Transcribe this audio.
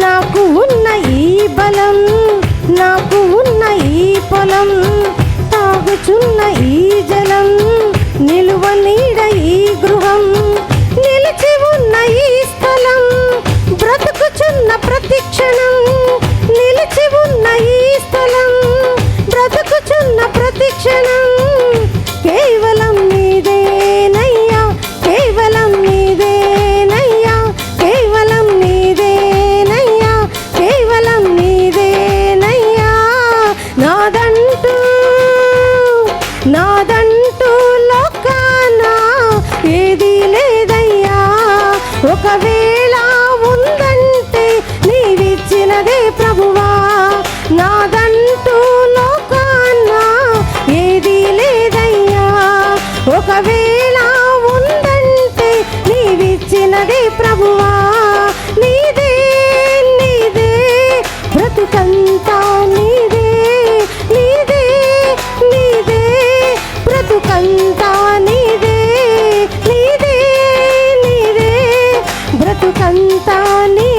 నాకు ఉన్న ఈ బలం నాకు ఉన్న ఈ పొలం తాగుచున్న ఈ జలం నిలువ నీడ ఈ గృహం నిలిచి ఉన్న ఈ స్థలం బ్రతుకుచున్న ప్రతి క్షణం నిలిచి ఉన్న ఈ స్థలం బ్రతుకుచున్న ప్రతి క్షణం నాదంటూ లోకానా ఏది లేదయ్యా. ఒకవేళ ఉందంటే నీవిచ్చినదే ప్రభువా. నాదంటూ లోకానా ఏది లేదయ్యా. ఒకవేళ బ్రతుకంతానే